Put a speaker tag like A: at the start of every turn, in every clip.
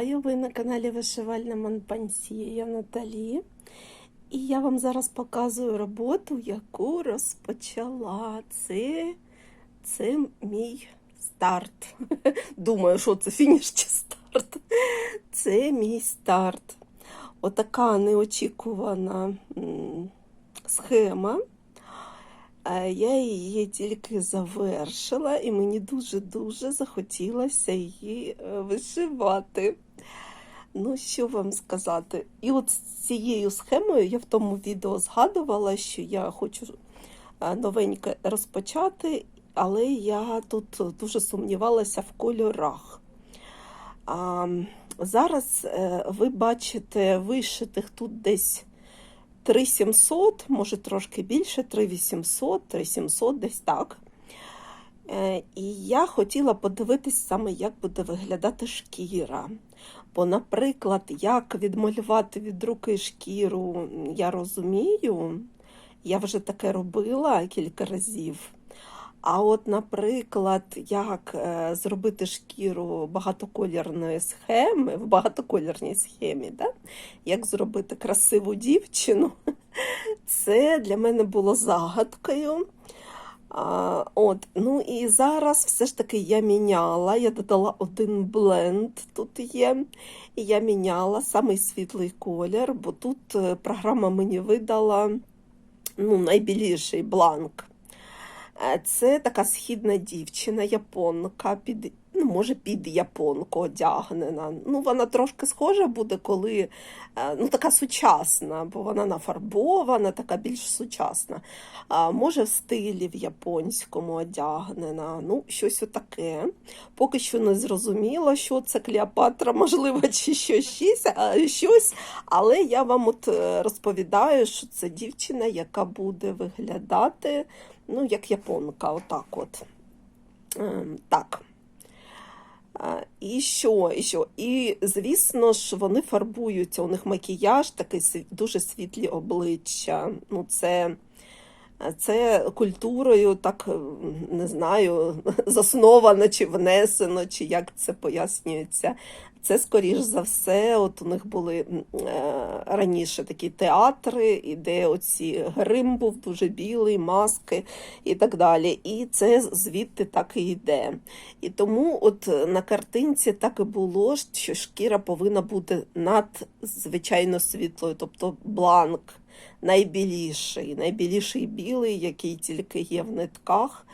A: вітаю! Ви на каналі Вишивальна Монпансі. Я Наталі. І я вам зараз показую роботу, яку розпочала. Це, це мій старт. Думаю, що це фініш чи старт. Це мій старт. Отака неочікувана схема. Е, Я її тільки завершила, і мені дуже-дуже захотілося її е, вишивати. Ну, що вам сказати? І от з цією схемою я в тому відео згадувала, що я хочу е, новеньке розпочати, але я тут дуже сумнівалася в кольорах. А, зараз е, ви бачите вишитих тут десь 3700, може трошки більше, 3800, 3700, десь так. Е, І я хотіла подивитись саме, як буде виглядати шкіра. Бо, наприклад, як відмалювати від руки шкіру, я розумію, я вже таке робила кілька разів. А от, наприклад, як е, зробити шкіру багатоколірної схеми, в багатоколірній схемі, да? як зробити красиву дівчину, це для мене було загадкою. А, от, ну і зараз все ж таки я міняла, я додала один бленд, тут є, і я міняла самий світлий колір, бо тут е, програма мені видала ну, найбіліший бланк. Е, Це така східна дівчина, японка, під, ну, може, під японку одягнена. Ну, вона трошки схожа буде, коли е, ну, така сучасна, бо вона нафарбована, така більш сучасна. А, може, в стилі в японському одягнена. Ну, щось отаке. Поки що не зрозуміло, що це Клеопатра, можливо, чи щось, щось. Але я вам от е, розповідаю, що це дівчина, яка буде виглядати ну, як японка, отак от. Ем, так. І що, і що? І, звісно ж, вони фарбуються, у них макіяж такий дуже світлі обличчя. Ну, це, це культурою, так не знаю, засновано чи внесено, чи як це пояснюється. Це, скоріш за все, от у них були е, раніше такі театри, і де оці грим був дуже білий, маски і так далі. І це звідти так і йде. І тому от на картинці так і було, що шкіра повинна бути над звичайно світлою, тобто бланк найбіліший, найбіліший білий, який тільки є в нитках.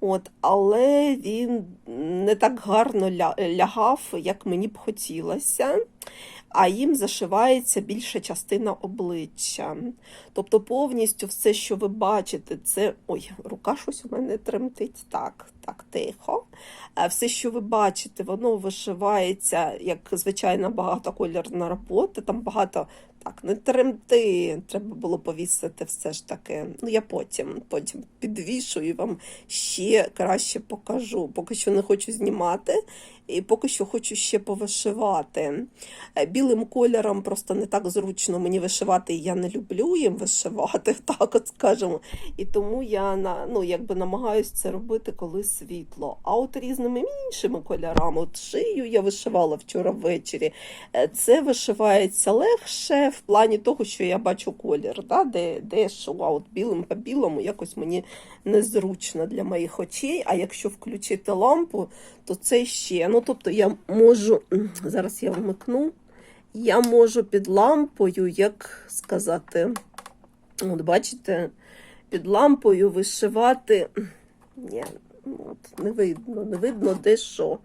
A: От, але він не так гарно лягав, як мені б хотілося, а їм зашивається більша частина обличчя. Тобто повністю все, що ви бачите, це. Ой, рука щось у мене тремтить. Так, так, тихо. Все, що ви бачите, воно вишивається як звичайна багатоколірна робота. Там багато так, не тремти. Треба було повісити все ж таки. Ну, я потім, потім підвішу і вам ще краще покажу. Поки що не хочу знімати, і поки що хочу ще повишивати. Е, Білим кольором просто не так зручно мені вишивати, і я не люблю їм вишивати, так от скажемо. І тому я на, ну, якби намагаюся це робити, коли світло. А от різними іншими кольорами, от шию я вишивала вчора ввечері. Е, Це вишивається легше в плані того, що я бачу колір, да, де, де що, а от білим по білому якось мені незручно для моїх очей. А якщо включити лампу, то це ще. Ну, тобто я можу, зараз я вмикну, я можу під лампою, як сказати, от бачите, під лампою вишивати. Ні, ну, от, не видно, не видно де що.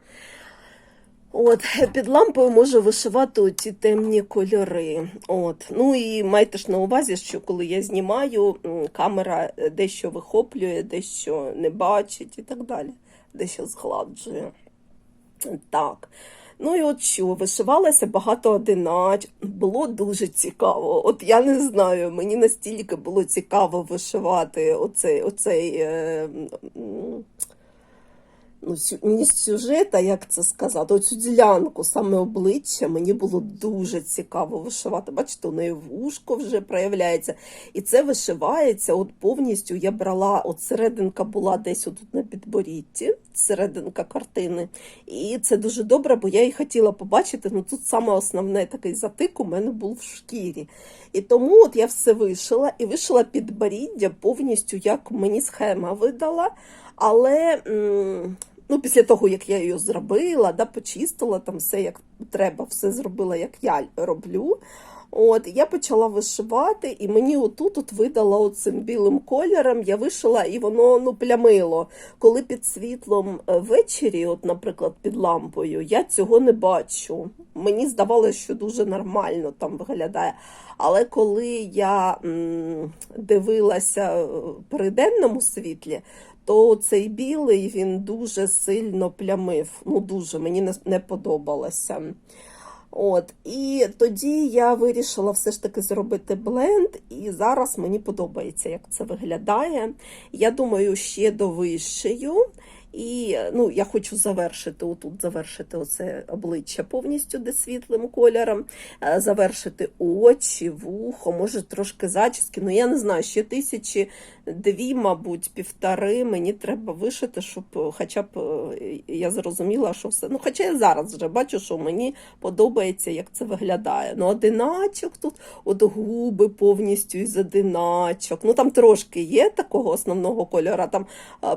A: От, під лампою можу вишивати ці темні кольори. От. Ну і майте ж на увазі, що коли я знімаю, камера дещо вихоплює, дещо не бачить і так далі, дещо згладжує. Так. Ну і от що, вишивалася багато одинач. Було дуже цікаво. От я не знаю, мені настільки було цікаво вишивати оцей, оцей е, ну, сю- не сюжет, як це сказати, оцю ділянку, саме обличчя, мені було дуже цікаво вишивати. Бачите, у неї вушко вже проявляється. І це вишивається от повністю. Я брала, от серединка була десь отут на підборітті, серединка картини. І це дуже добре, бо я її хотіла побачити. Ну тут саме основне такий затик у мене був в шкірі. І тому от я все вишила і вишила підборіддя повністю, як мені схема видала. Але ну, після того, як я її зробила, да, почистила там все як треба, все зробила, як я роблю. От, я почала вишивати, і мені отут от видала оцим білим кольором, я вишила, і воно ну, плямило. Коли під світлом е, ввечері, от, наприклад, під лампою, я цього не бачу. Мені здавалося, що дуже нормально там виглядає. Але коли я м, дивилася е, при денному світлі, то цей білий він дуже сильно плямив. Ну, дуже мені не, не подобалося. От, і тоді я вирішила все ж таки зробити бленд, і зараз мені подобається, як це виглядає. Я думаю, ще довищую. І ну, я хочу завершити отут, завершити оце обличчя повністю де світлим кольором, е, завершити очі, вухо, може трошки зачіски. Ну я не знаю, ще тисячі дві, мабуть, півтори мені треба вишити, щоб е, хоча б е, я зрозуміла, що все. Ну, хоча я зараз вже бачу, що мені подобається, як це виглядає. Ну, одиначок тут, от губи повністю із одиначок. Ну там трошки є такого основного кольора. Там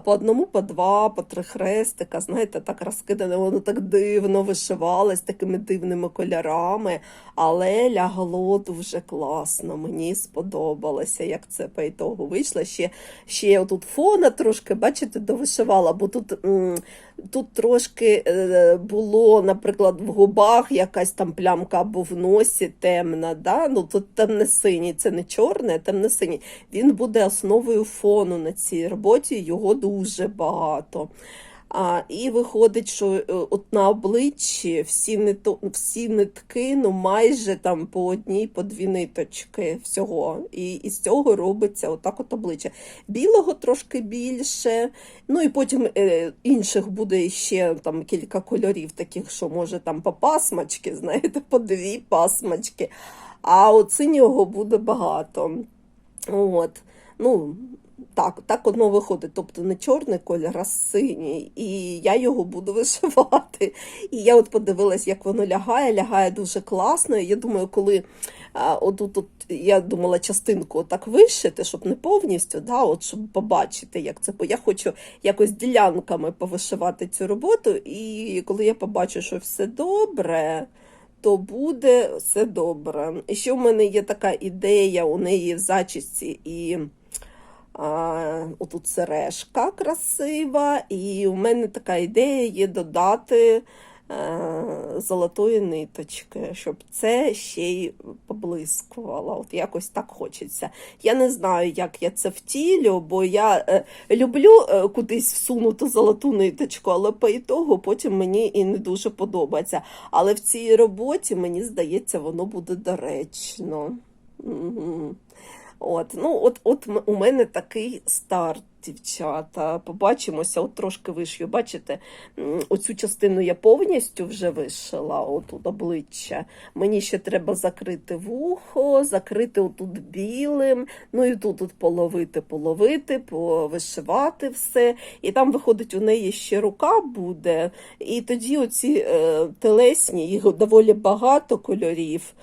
A: по одному, по два, по три хрестика. Знаєте, так розкидане, воно так дивно вишивалось такими дивними кольорами, але лягло дуже класно. Мені сподобалося, як це по ітогу вийшло. Ще, ще отут фона трошки, бачите, довишивала, бо тут. Тут трошки е, було, наприклад, в губах якась там плямка або в носі темна. Да? Ну, тут темне-синій, це не чорне, а темне-синій. Він буде основою фону на цій роботі, його дуже багато. А, і виходить, що е, от на обличчі всі, нито, всі нитки, ну майже там по одній, по дві ниточки всього. І, і з цього робиться отак от обличчя. Білого трошки більше, ну і потім е, інших буде ще там кілька кольорів, таких, що може там по пасмачки, знаєте, по дві пасмачки. А от синього буде багато. От. Ну, так, так воно виходить. Тобто не чорний колір, а синій. І я його буду вишивати. І я от подивилась, як воно лягає. Лягає дуже класно. Я думаю, коли отут, от, я думала частинку так вишити, щоб не повністю, да, от, щоб побачити, як це. Я хочу якось ділянками повишивати цю роботу. І коли я побачу, що все добре. То буде все добре. І ще в мене є така ідея, у неї в зачісті і а, отут сережка красива, і у мене така ідея є додати е, золотої ниточки, щоб це ще й поблискувало. От якось так хочеться. Я не знаю, як я це втілю, бо я е, люблю е, кудись всунути золоту ниточку, але по ітогу потім мені і не дуже подобається. Але в цій роботі, мені здається, воно буде доречно. Мгм. От, ну, от, от у мене такий старт, дівчата. Побачимося, от трошки вишью. Бачите, оцю частину я повністю вже вишила, отут обличчя. Мені ще треба закрити вухо, закрити отут білим, ну і тут от половити, половити, повишивати все. І там виходить у неї ще рука буде. І тоді оці е, телесні, їх доволі багато кольорів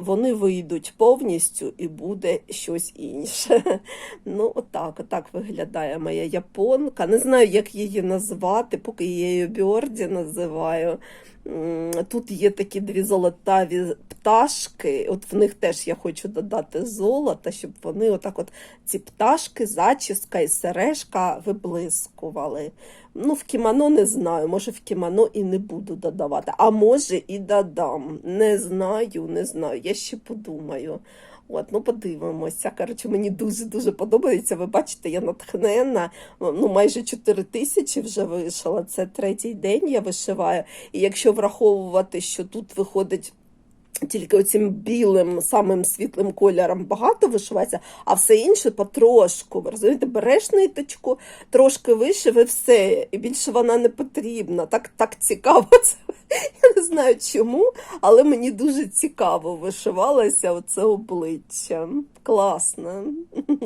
A: вони вийдуть повністю і буде щось інше. Ну, отак, отак виглядає моя японка. Не знаю, як її назвати, поки я її Бьорді називаю. Тут є такі дві золотаві пташки. От в них теж я хочу додати золото, щоб вони отак от ці пташки, зачіска і сережка виблискували. Ну, в кімоно не знаю, може в кімоно і не буду додавати, а може і додам. Не знаю, не знаю. Я ще подумаю. От, ну подивимося. Коротше, мені дуже-дуже подобається. Ви бачите, я натхнена. Ну, майже 4 тисячі вже вишила. Це третій день я вишиваю. І якщо враховувати, що тут виходить тільки оцим білим, самим світлим кольором багато вишивається, а все інше потрошку. Ви розумієте, береш ниточку, трошки вишив і все, і більше вона не потрібна. Так, так цікаво це. Я не знаю чому, але мені дуже цікаво вишивалося оце обличчя. Класно.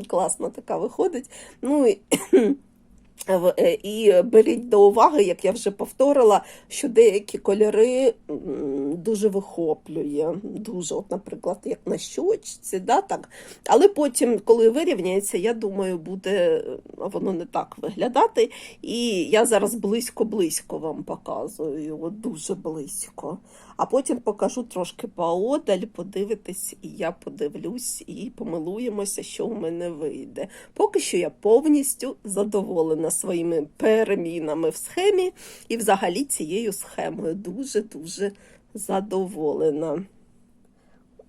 A: Класно така виходить. Ну і І беріть до уваги, як я вже повторила, що деякі кольори дуже вихоплює. Дуже, от, наприклад, як на щочці, да, так. Але потім, коли вирівняється, я думаю, буде е, воно не так виглядати. І я зараз близько-близько вам показую, от дуже близько. А потім покажу трошки поодаль, подивитись, і я подивлюсь і помилуємося, що у мене вийде. Поки що я повністю задоволена своїми перемінами в схемі і взагалі цією схемою дуже-дуже задоволена.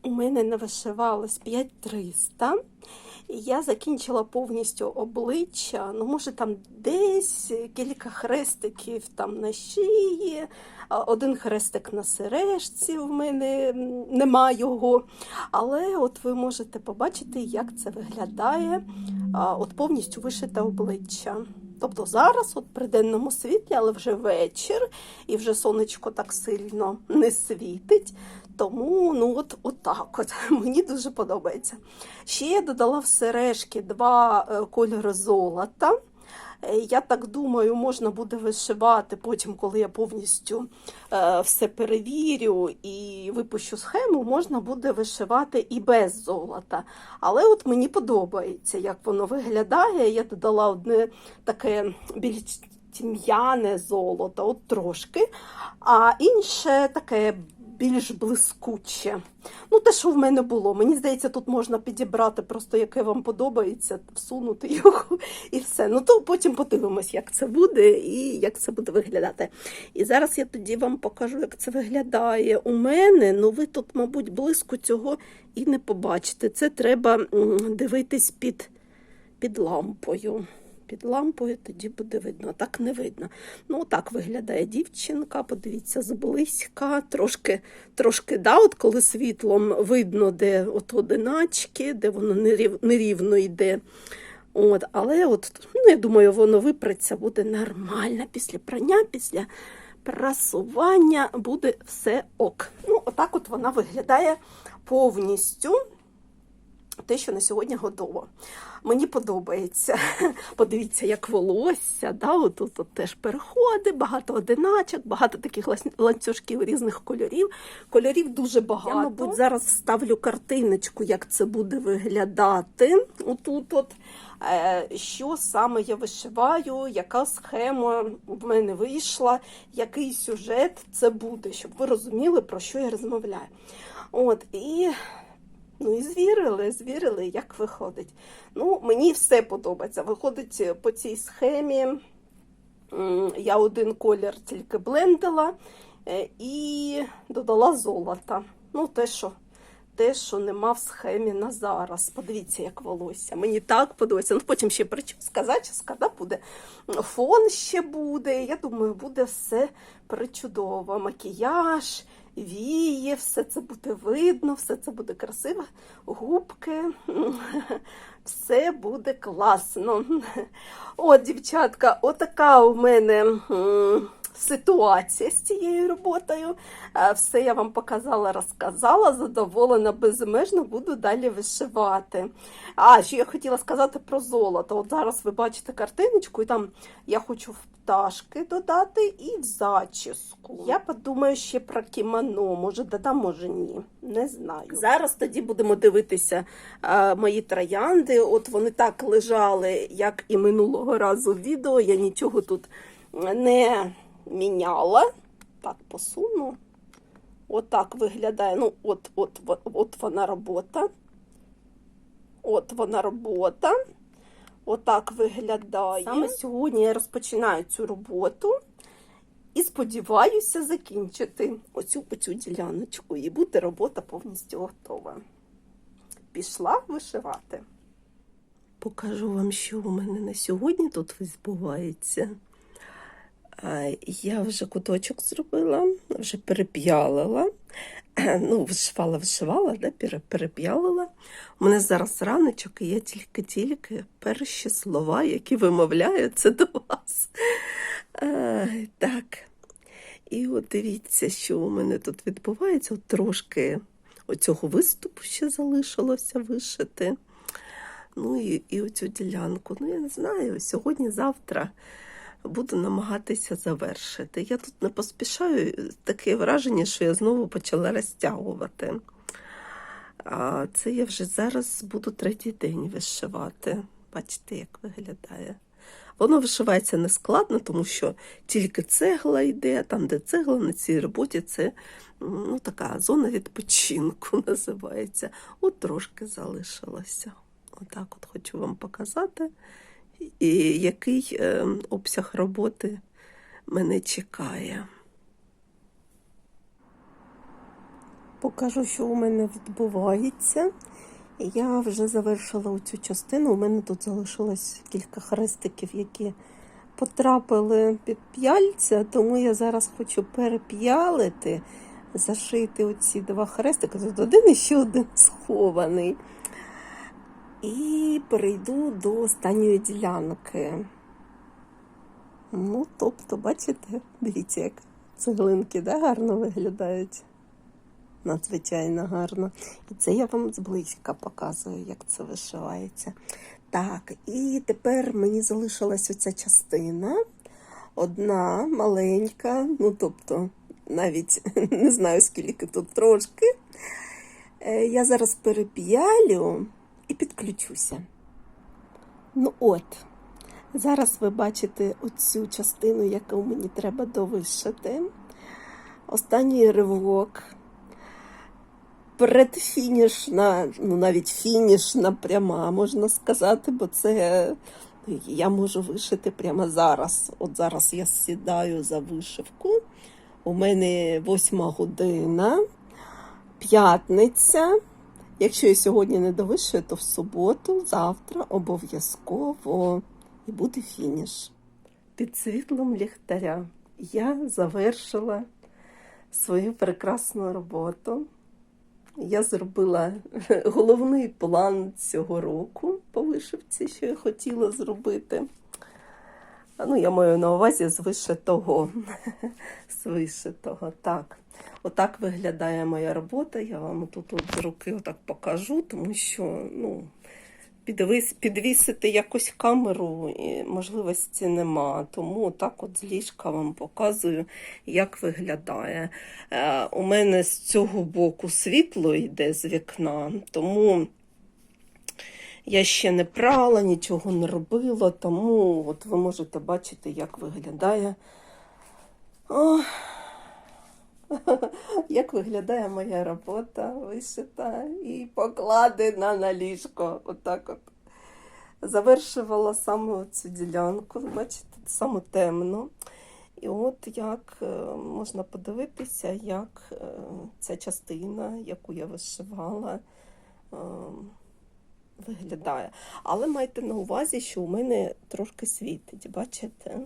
A: У мене навишивалось 5300. І я закінчила повністю обличчя. Ну, може, там десь кілька хрестиків там на шиї, один хрестик на сережці в мене нема його. Але от ви можете побачити, як це виглядає от повністю вишите обличчя. Тобто зараз, от при денному світлі, але вже вечір, і вже сонечко так сильно не світить. Тому ну от, от от мені дуже подобається. Ще я додала в сережки два е, кольори золота. Е, Я так думаю, можна буде вишивати потім, коли я повністю е, все перевірю і випущу схему, можна буде вишивати і без золота. Але от мені подобається, як воно виглядає. Я додала одне таке більш тім'яне золото, от трошки, а інше таке більш блискуче. Ну, те, що в мене було. Мені здається, тут можна підібрати просто яке вам подобається, всунути його і все. Ну то потім подивимось, як це буде і як це буде виглядати. І зараз я тоді вам покажу, як це виглядає у мене. Ну, ви тут, мабуть, близько цього і не побачите. Це треба дивитись під, під лампою. Під лампою тоді буде видно, так не видно. Ну, так виглядає дівчинка, подивіться, зблизька, трошки, трошки да, от коли світлом видно, де от одиначки, де воно нерівно йде. От, але от, ну, я думаю, воно випреться, буде нормально після прання, після прасування буде все ок. Ну, отак от вона виглядає повністю те, що на сьогодні готово. Мені подобається. Подивіться, як волосся, да, от, от, от теж переходи, багато одиначок, багато таких ланцюжків різних кольорів. Кольорів дуже багато. Я, мабуть, зараз вставлю картиночку, як це буде виглядати. Отут от. Е, Що саме я вишиваю, яка схема в мене вийшла, який сюжет це буде, щоб ви розуміли, про що я розмовляю. От, і Ну і звірили, звірили, як виходить. Ну, мені все подобається. Виходить е, по цій схемі. Я один колір тільки блендила е, і додала золота. Ну, те, що, те, що нема в схемі на зараз. Подивіться, як волосся. Мені так подобається. Ну, потім ще прическа, зачіска, да, буде. Фон ще буде. Я думаю, буде все причудово. Макіяж віє, все це буде видно, все це буде красиво, губки, все буде класно. От, дівчатка, отака у мене ситуація з цією роботою. Е, Все я вам показала, розказала, задоволена безмежно, буду далі вишивати. А, ще я хотіла сказати про золото. От зараз ви бачите картиночку, і там я хочу в пташки додати і в зачіску. Я подумаю ще про кімоно, може додам, може ні. Не знаю. Зараз тоді будемо дивитися е, мої троянди. От вони так лежали, як і минулого разу відео. Я нічого тут не міняла. Так, посуну. Отак виглядає. Ну, от, от, от, от вона робота. От вона робота. Отак виглядає. Саме сьогодні я розпочинаю цю роботу і сподіваюся закінчити оцю, оцю діляночку. І буде робота повністю готова. Пішла вишивати. Покажу вам, що у мене на сьогодні тут відбувається. Я вже куточок зробила, вже переп'ялила. ну, вишивала, вишивала, да, переп'ялила. У мене зараз раночок, і я тільки-тільки перші слова, які вимовляю, це до вас. А, так. І от дивіться, що у мене тут відбувається. От трошки оцього виступу ще залишилося вишити. Ну і, і оцю ділянку. Ну, я не знаю, сьогодні-завтра буду намагатися завершити. Я тут не поспішаю, таке враження, що я знову почала розтягувати. А це я вже зараз буду третій день вишивати. Бачите, як виглядає. Воно вишивається нескладно, тому що тільки цегла йде, там, де цегла на цій роботі, це ну, така зона відпочинку називається. От трошки залишилося. Отак от хочу вам показати, і який е, обсяг роботи мене чекає. Покажу, що у мене відбувається. Я вже завершила цю частину. У мене тут залишилось кілька хрестиків, які потрапили під п'яльця, тому я зараз хочу переп'ялити, зашити оці два хрестики. Тут один і ще один схований. І перейду до останньої ділянки. Ну, тобто, бачите, дивіться, як цеглинки да, гарно виглядають. Надзвичайно гарно. І це я вам зблизька показую, як це вишивається. Так, і тепер мені залишилась оця частина. Одна маленька, ну тобто, навіть не знаю, скільки тут трошки. Е, Я зараз переп'ялю і підключуся. Ну от, зараз ви бачите оцю частину, яку мені треба довишити. Останній ривок предфінішна, ну навіть фінішна пряма, можна сказати, бо це я можу вишити прямо зараз. От зараз я сідаю за вишивку. У мене восьма година, п'ятниця. Якщо я сьогодні не довишую, то в суботу, завтра обов'язково і буде фініш. Під світлом ліхтаря я завершила свою прекрасну роботу. Я зробила головний план цього року по вишивці, що я хотіла зробити. Ну, я маю на увазі з вишитого. з вишитого. Так. Отак виглядає моя робота. Я вам тут от з руки отак покажу, тому що ну, підвис, підвісити якось камеру можливості нема. Тому так от з ліжка вам показую, як виглядає. Е, у мене з цього боку світло йде з вікна, тому я ще не прала, нічого не робила, тому от ви можете бачити, як виглядає. О, як виглядає моя робота вишита і покладена на ліжко. Отак от. Завершувала саме цю ділянку, бачите, саме темно. І от як е, можна подивитися, як е, ця частина, яку я вишивала, е, виглядає. Але майте на увазі, що у мене трошки світить, бачите?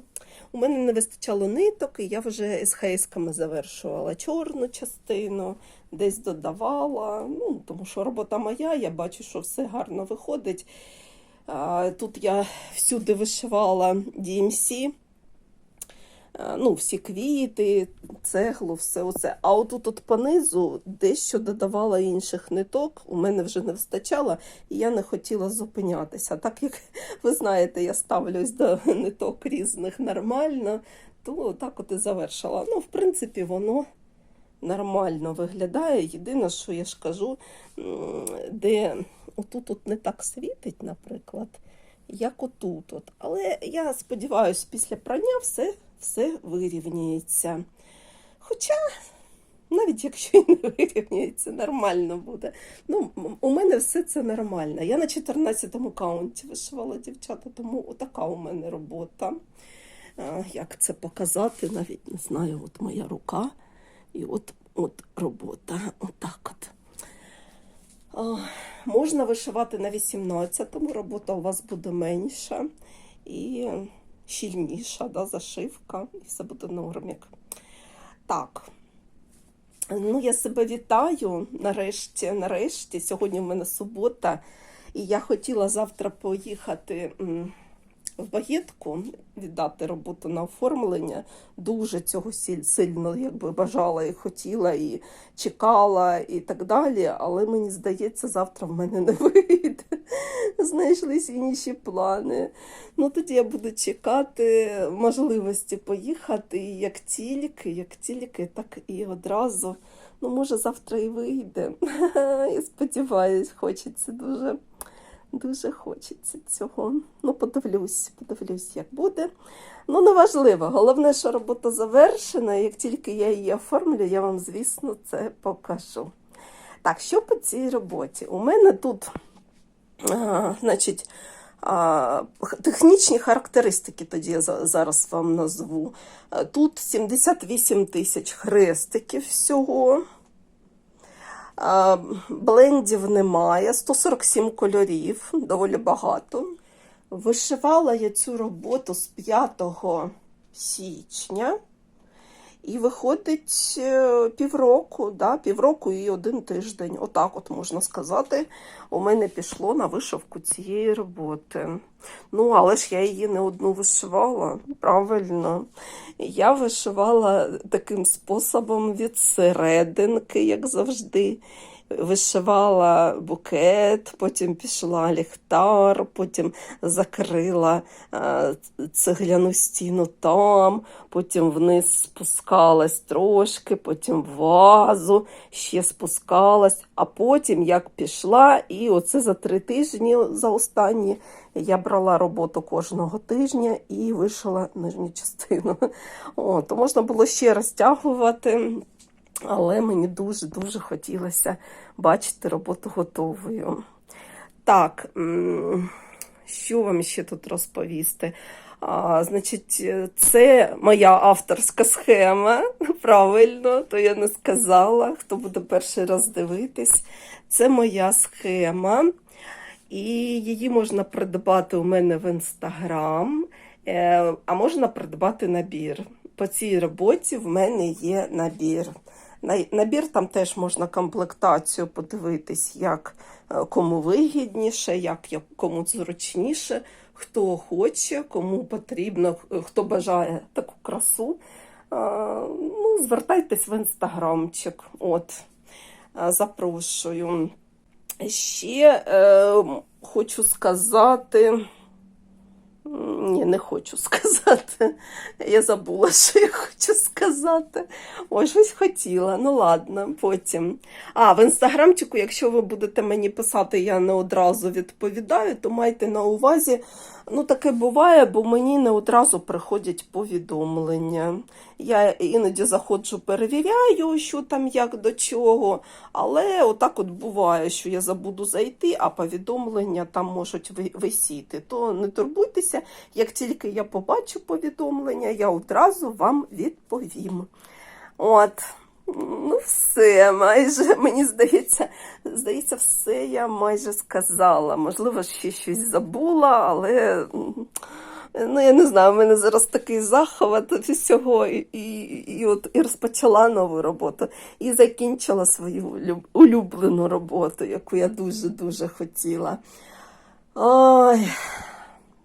A: У мене не вистачало ниток, і я вже з хейсками завершувала чорну частину, десь додавала. Ну, тому що робота моя, я бачу, що все гарно виходить. Тут я всюди вишивала DMC. Е, Ну, всі квіти, цеглу, все оце. А отут от понизу дещо додавала інших ниток, у мене вже не вистачало, і я не хотіла зупинятися. Так як ви знаєте, я ставлюсь до ниток різних нормально, то так от і завершила. Ну, в принципі, воно нормально виглядає. Єдине, що я ж кажу, де отут от не так світить, наприклад, як отут. От. Але я сподіваюся, після прання все, все вирівняється. Хоча, навіть якщо і не вирівняється, нормально буде. Ну, у мене все це нормально. Я на 14-му каунті вишивала дівчата, тому отака у мене робота. Як це показати, навіть не знаю, от моя рука. І от, от робота. Отак от. А, Можна вишивати на 18-му, робота у вас буде менша і щільніша, да, зашивка, і все буде нормік. Так. Ну, я себе вітаю нарешті, нарешті. Сьогодні в мене субота, і я хотіла завтра поїхати в багетку, віддати роботу на оформлення. Дуже цього сильно якби, бажала і хотіла, і чекала, і так далі. Але мені здається, завтра в мене не вийде. Знайшлись інші плани. Ну, тоді я буду чекати можливості поїхати. Як тільки, як тільки, так і одразу. Ну, може, завтра і вийде. Я сподіваюсь, хочеться дуже, дуже хочеться цього. Ну, подивлюсь, подивлюсь, як буде. Ну, неважливо. Головне, що робота завершена. Як тільки я її оформлю, я вам, звісно, це покажу. Так, що по цій роботі? У мене тут, а, значить, технічні характеристики тоді я зараз вам назву. Тут 78 тисяч хрестиків всього. Блендів немає, 147 кольорів, доволі багато. Вишивала я цю роботу з 5 січня. І виходить е, півроку, да, півроку і один тиждень. Отак от можна сказати, у мене пішло на вишивку цієї роботи. Ну, але ж я її не одну вишивала, правильно. Я вишивала таким способом від серединки, як завжди. Вишивала букет, потім пішла ліхтар, потім закрила е, цегляну стіну там, потім вниз спускалась трошки, потім вазу, ще спускалась, а потім як пішла, і оце за три тижні, за останні, я брала роботу кожного тижня і вишила нижню частину. О, то можна було ще розтягувати. Але мені дуже-дуже хотілося бачити роботу готовою. Так, що вам ще тут розповісти? А, значить, це моя авторська схема. Правильно, то я не сказала. Хто буде перший раз дивитись, це моя схема. І її можна придбати у мене в інстаграм, е, а можна придбати набір. По цій роботі в мене є набір. На- Набір там теж можна комплектацію подивитись, як е, кому вигідніше, як кому зручніше, хто хоче, кому потрібно, хто бажає таку красу. Е, Ну, звертайтесь в інстаграмчик. От, Е, запрошую. Ще е, хочу сказати. Ні, не хочу сказати. Я забула, що я хочу сказати. Ой, щось хотіла. Ну ладно, потім. А, в інстаграмчику, якщо ви будете мені писати, я не одразу відповідаю, то майте на увазі. Ну, таке буває, бо мені не одразу приходять повідомлення. Я іноді заходжу, перевіряю, що там, як до чого. Але отак от буває, що я забуду зайти, а повідомлення там можуть висіти. То не турбуйтеся, як тільки я побачу повідомлення, я одразу вам відповім. От. Ну, все, майже, мені здається, здається, все я майже сказала. Можливо, ще щось забула, але ну, я не знаю, в мене зараз такий захват всього, і, і, і, от, і розпочала нову роботу, і закінчила свою улюблену роботу, яку я дуже-дуже хотіла. Ой,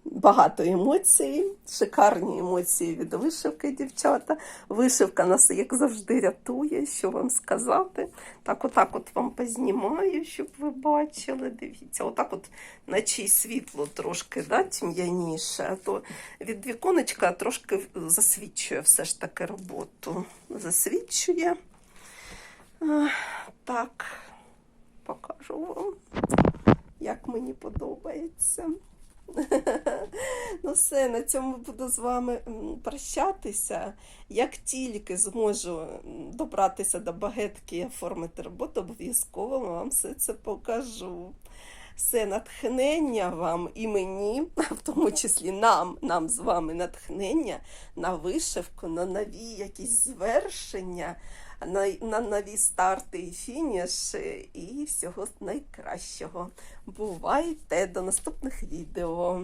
A: багато емоцій, шикарні емоції від вишивки, дівчата. Вишивка нас, як завжди, рятує, що вам сказати. Так, отак от вам познімаю, щоб ви бачили. Дивіться, отак от наче й світло трошки да, тьмяніше, а то від віконечка трошки засвічує все ж таки роботу. Засвічує. Ах, Так, покажу вам, як мені подобається. Ну все, на цьому буду з вами прощатися. Як тільки зможу добратися до багетки і оформити роботу, обов'язково вам все це покажу. Все натхнення вам і мені, в тому числі нам, нам з вами натхнення на вишивку, на нові якісь звершення, на, нові старти і фініші, і всього найкращого. Бувайте до наступних відео.